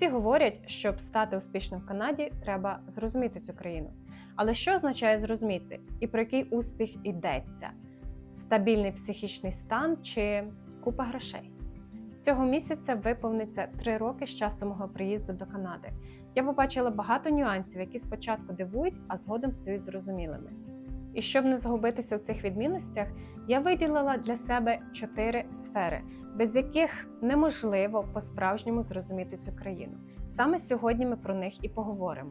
Всі говорять, щоб стати успішним в Канаді, треба зрозуміти цю країну. Але що означає зрозуміти і про який успіх йдеться? Стабільний психічний стан чи купа грошей? Цього місяця виповниться три роки з часу мого приїзду до Канади. Я побачила багато нюансів, які спочатку дивують, а згодом стають зрозумілими. І щоб не загубитися в цих відмінностях, я виділила для себе чотири сфери, без яких неможливо по-справжньому зрозуміти цю країну. Саме сьогодні ми про них і поговоримо.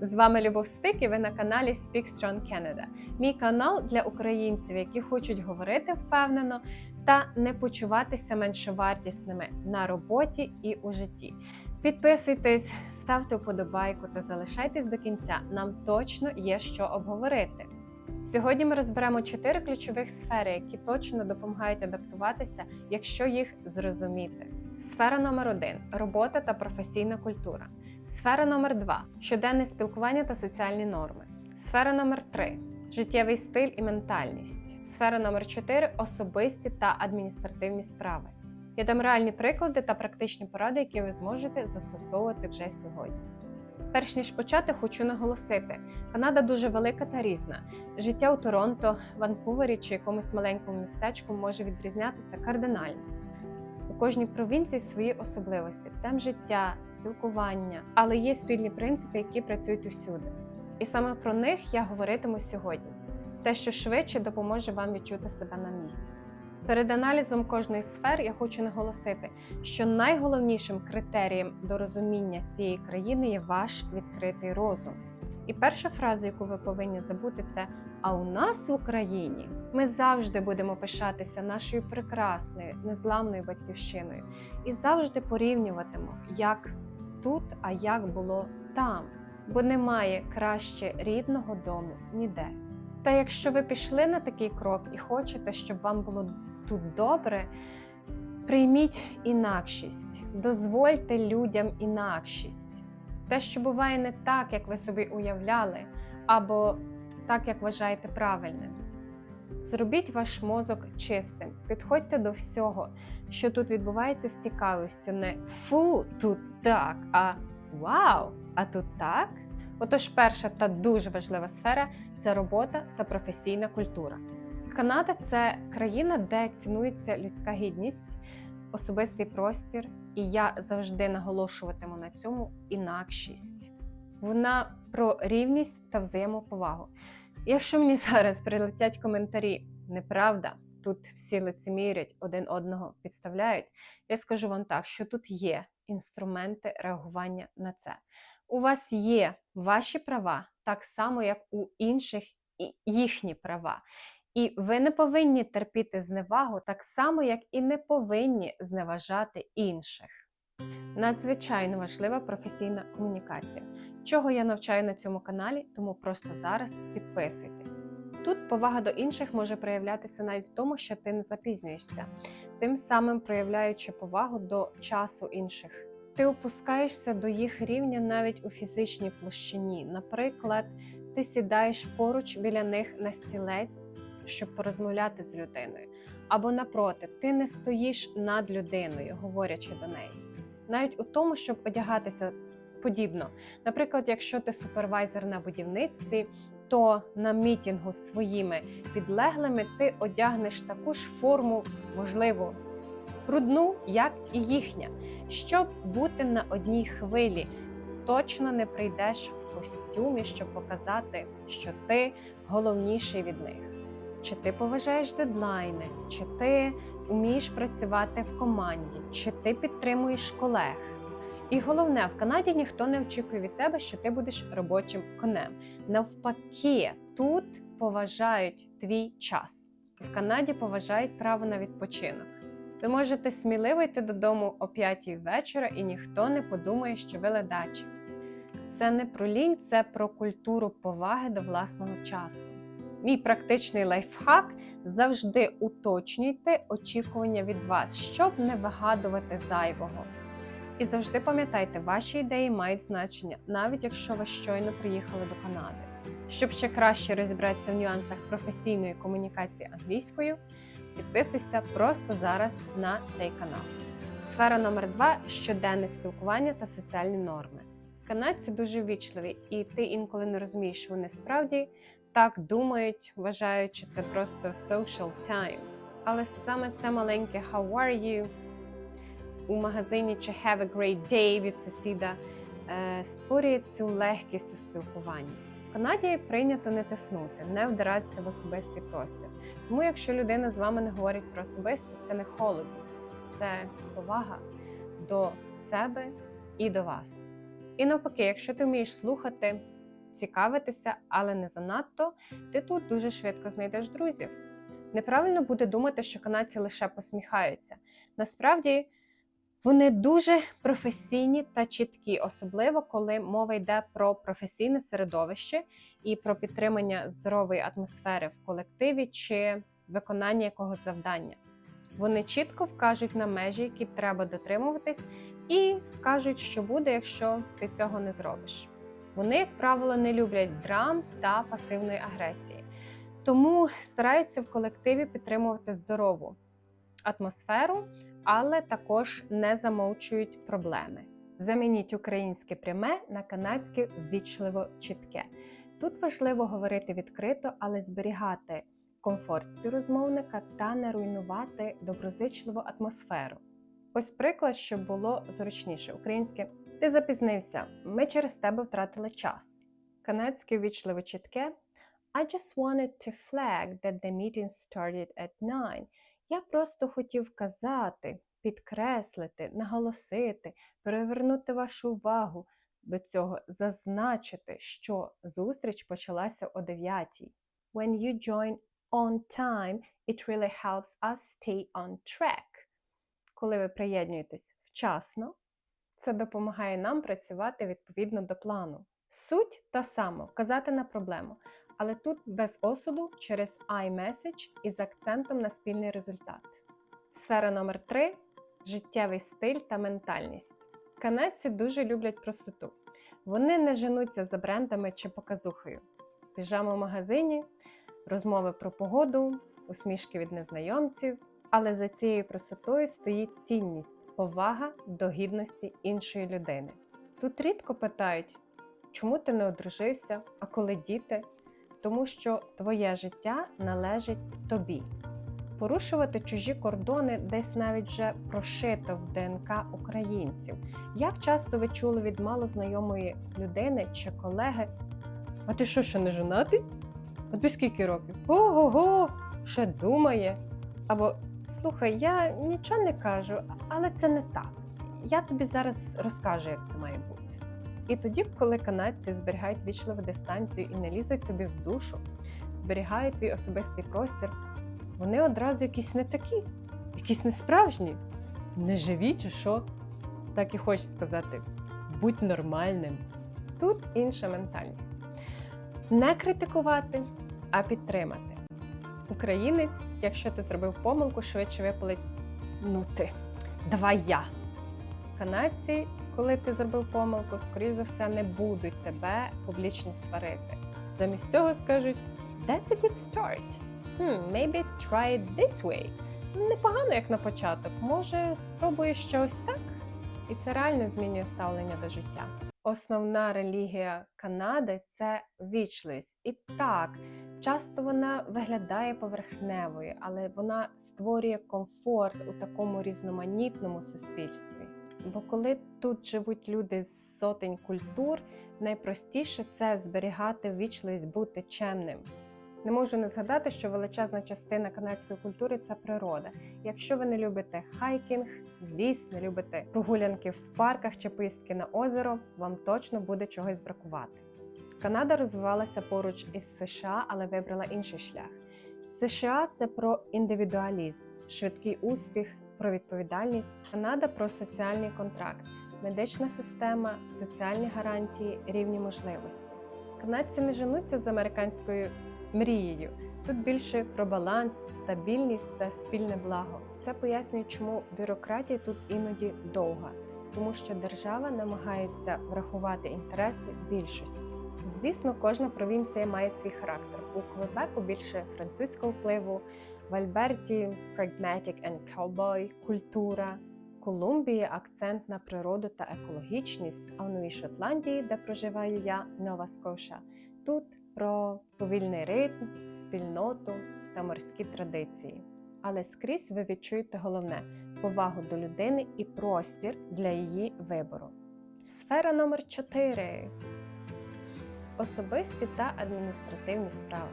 З вами Любов Стик і ви на каналі Speak Strong Canada. Мій канал для українців, які хочуть говорити впевнено та не почуватися меншовартісними на роботі і у житті. Підписуйтесь, ставте вподобайку та залишайтесь до кінця. Нам точно є що обговорити. Сьогодні ми розберемо чотири ключових сфери, які точно допомагають адаптуватися, якщо їх зрозуміти. Сфера номер один робота та професійна культура. Сфера номер два щоденне спілкування та соціальні норми. Сфера номер три життєвий стиль і ментальність. Сфера номер 4 особисті та адміністративні справи. Я дам реальні приклади та практичні поради, які ви зможете застосовувати вже сьогодні. Перш ніж почати, хочу наголосити: Канада дуже велика та різна. Життя у Торонто, Ванкувері чи якомусь маленькому містечку може відрізнятися кардинально. У кожній провінції свої особливості, темп життя, спілкування, але є спільні принципи, які працюють усюди. І саме про них я говоритиму сьогодні те, що швидше допоможе вам відчути себе на місці. Перед аналізом кожної сфер я хочу наголосити, що найголовнішим критерієм до розуміння цієї країни є ваш відкритий розум. І перша фраза, яку ви повинні забути, це а у нас в Україні ми завжди будемо пишатися нашою прекрасною, незламною батьківщиною і завжди порівнюватимо, як тут, а як було там, бо немає краще рідного дому ніде. Та якщо ви пішли на такий крок і хочете, щоб вам було тут добре, прийміть інакшість, дозвольте людям інакшість. Те, що буває не так, як ви собі уявляли, або так, як вважаєте правильним. Зробіть ваш мозок чистим, підходьте до всього, що тут відбувається з цікавістю. Не фу, тут так, а вау, а тут так. Отож, перша та дуже важлива сфера це робота та професійна культура. Канада це країна, де цінується людська гідність, особистий простір, і я завжди наголошуватиму на цьому інакшість. Вона про рівність та взаємоповагу. Якщо мені зараз прилетять коментарі, неправда, тут всі лицемірять один одного підставляють, я скажу вам так, що тут є інструменти реагування на це. У вас є ваші права так само, як у інших їхні права. І ви не повинні терпіти зневагу так само, як і не повинні зневажати інших. Надзвичайно важлива професійна комунікація. Чого я навчаю на цьому каналі, тому просто зараз підписуйтесь. Тут повага до інших може проявлятися навіть в тому, що ти не запізнюєшся, тим самим проявляючи повагу до часу інших. Ти опускаєшся до їх рівня навіть у фізичній площині. Наприклад, ти сідаєш поруч біля них на стілець, щоб порозмовляти з людиною. Або напроти, ти не стоїш над людиною, говорячи до неї. Навіть у тому, щоб одягатися подібно. Наприклад, якщо ти супервайзер на будівництві, то на мітінгу з своїми підлеглими ти одягнеш таку ж форму, можливо, брудну, як і їхня, щоб бути на одній хвилі. Точно не прийдеш в костюмі, щоб показати, що ти головніший від них. Чи ти поважаєш дедлайни, чи ти вмієш працювати в команді, чи ти підтримуєш колег. І головне, в Канаді ніхто не очікує від тебе, що ти будеш робочим конем. Навпаки, тут поважають твій час. В Канаді поважають право на відпочинок. Ви можете сміливо йти додому о 5 вечора, і ніхто не подумає, що ви ледачі. Це не про лінь, це про культуру поваги до власного часу. Мій практичний лайфхак завжди уточнюйте очікування від вас, щоб не вигадувати зайвого. І завжди пам'ятайте, ваші ідеї мають значення, навіть якщо ви щойно приїхали до Канади. Щоб ще краще розібратися в нюансах професійної комунікації англійською, підписуйся просто зараз на цей канал. Сфера номер два щоденне спілкування та соціальні норми. Канадці дуже ввічливі, і ти інколи не розумієш, що вони справді так думають, вважають, що це просто social time. Але саме це маленьке «How are you?» у магазині чи «Have a great day» від сусіда е, створює цю легкість у спілкуванні. В Канаді прийнято не тиснути, не вдиратися в особистий простір. Тому, якщо людина з вами не говорить про особисте, це не холодність, це повага до себе і до вас. І навпаки, якщо ти вмієш слухати, цікавитися, але не занадто, ти тут дуже швидко знайдеш друзів. Неправильно буде думати, що канадці лише посміхаються. Насправді вони дуже професійні та чіткі, особливо коли мова йде про професійне середовище і про підтримання здорової атмосфери в колективі чи виконання якогось завдання. Вони чітко вкажуть на межі, які треба дотримуватись, і скажуть, що буде, якщо ти цього не зробиш. Вони, як правило, не люблять драм та пасивної агресії, тому стараються в колективі підтримувати здорову атмосферу, але також не замовчують проблеми. Замініть українське пряме на канадське ввічливо чітке. Тут важливо говорити відкрито, але зберігати комфорт співрозмовника та не руйнувати доброзичливу атмосферу. Ось приклад, щоб було зручніше. Українське ти запізнився, ми через тебе втратили час. Канадське ввічливо чітке. I just wanted to flag that the meeting started at 9. Я просто хотів казати, підкреслити, наголосити, перевернути вашу увагу до цього, зазначити, що зустріч почалася о 9. When you join on time, it really helps us stay on track. Коли ви приєднуєтесь вчасно, це допомагає нам працювати відповідно до плану. Суть та сама вказати на проблему, але тут без осуду через iMessage із акцентом на спільний результат. Сфера номер 3 життєвий стиль та ментальність. Канадці дуже люблять простоту. Вони не женуться за брендами чи показухою. Піжама в магазині, розмови про погоду, усмішки від незнайомців. Але за цією простотою стоїть цінність, повага до гідності іншої людини. Тут рідко питають, чому ти не одружився, а коли діти, тому що твоє життя належить тобі. Порушувати чужі кордони десь навіть вже прошито в ДНК українців. Як часто ви чули від малознайомої людини чи колеги? А ти що, ще не женатий? А тобі скільки років? Ого-го, ще думає. Або слухай, я нічого не кажу, але це не так. Я тобі зараз розкажу, як це має бути. І тоді, коли канадці зберігають вічливу дистанцію і не лізуть тобі в душу, зберігають твій особистий простір, вони одразу якісь не такі, якісь несправжні, неживі чи що. Так і хочеш сказати, будь нормальним. Тут інша ментальність. Не критикувати, а підтримати. Українець, якщо ти зробив помилку, швидше випалить ну ти, давай я. Канадці, коли ти зробив помилку, скоріш за все, не будуть тебе публічно сварити. Замість цього скажуть That's a good start. Hmm, maybe try it this way. Непогано, як на початок. Може, спробуєш щось так? І це реально змінює ставлення до життя. Основна релігія Канади це вічливість. І так, часто вона виглядає поверхневою, але вона створює комфорт у такому різноманітному суспільстві. Бо коли тут живуть люди з сотень культур, найпростіше це зберігати вічливість, бути чемним. Не можу не згадати, що величезна частина канадської культури це природа. Якщо ви не любите хайкінг, ліс, не любите прогулянки в парках чи поїздки на озеро, вам точно буде чогось бракувати. Канада розвивалася поруч із США, але вибрала інший шлях. США це про індивідуалізм, швидкий успіх, про відповідальність. Канада про соціальний контракт, медична система, соціальні гарантії, рівні можливості. Канадці не женуться з американською мрією. Тут більше про баланс, стабільність та спільне благо. Це пояснює, чому бюрократія тут іноді довга, тому що держава намагається врахувати інтереси більшості. Звісно, кожна провінція має свій характер. У Квебеку більше французького впливу, в Альберті pragmatic and cowboy, культура, Колумбії акцент на природу та екологічність, а в Новій Шотландії, де проживаю я, Нова Скоша, тут про повільний ритм, спільноту та морські традиції. Але скрізь ви відчуєте головне повагу до людини і простір для її вибору. Сфера номер 4 особисті та адміністративні справи.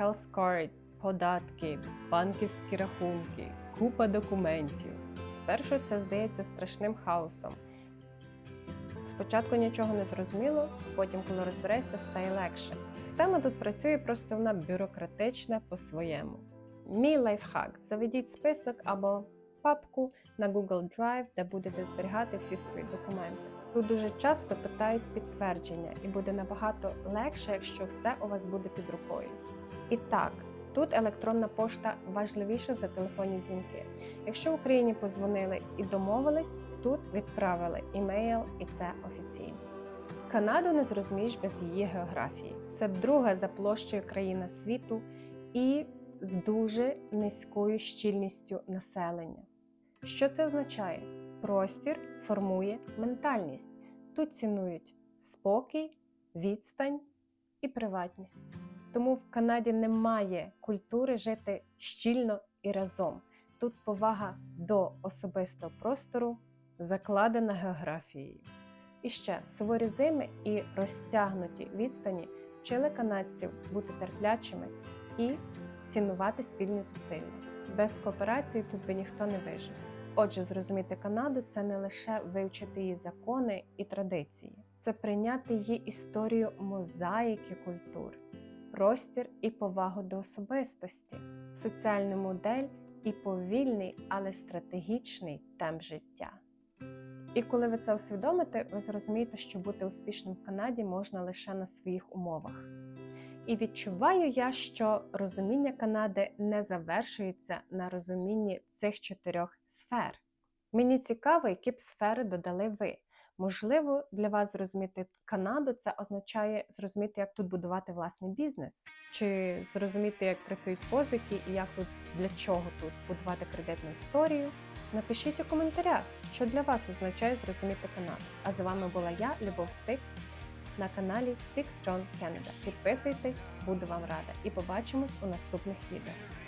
Health card, податки, банківські рахунки, купа документів. Спершу це здається страшним хаосом. Спочатку нічого не зрозуміло, потім, коли розберешся, стає легше. Система тут працює, просто вона бюрократична по-своєму. Мій лайфхак: заведіть список або папку на Google Drive, де будете зберігати всі свої документи. Тут дуже часто питають підтвердження, і буде набагато легше, якщо все у вас буде під рукою. І так, тут електронна пошта важливіша за телефонні дзвінки. Якщо в Україні позвонили і домовились, тут відправили імейл, і це офіційно. Канаду не зрозумієш без її географії. Це друга за площею країна світу і з дуже низькою щільністю населення. Що це означає? Простір формує ментальність. Тут цінують спокій, відстань і приватність. Тому в Канаді немає культури жити щільно і разом. Тут повага до особистого простору закладена географією. І ще суворі зими і розтягнуті відстані вчили канадців бути терплячими і цінувати спільні зусилля. Без кооперації тут би ніхто не вижив. Отже, зрозуміти Канаду це не лише вивчити її закони і традиції, це прийняти її історію мозаїки культур, простір і повагу до особистості, соціальну модель і повільний, але стратегічний темп життя. І коли ви це усвідомите, ви зрозумієте, що бути успішним в Канаді можна лише на своїх умовах. І відчуваю я, що розуміння Канади не завершується на розумінні цих чотирьох сфер. Мені цікаво, які б сфери додали ви. Можливо, для вас зрозуміти Канаду це означає зрозуміти, як тут будувати власний бізнес, чи зрозуміти, як працюють позики і як тут для чого тут будувати кредитну історію. Напишіть у коментарях, що для вас означає зрозуміти Канаду. А з вами була я, Любов Стик, на каналі Speak Strong Canada. Підписуйтесь, буду вам рада і побачимось у наступних відео.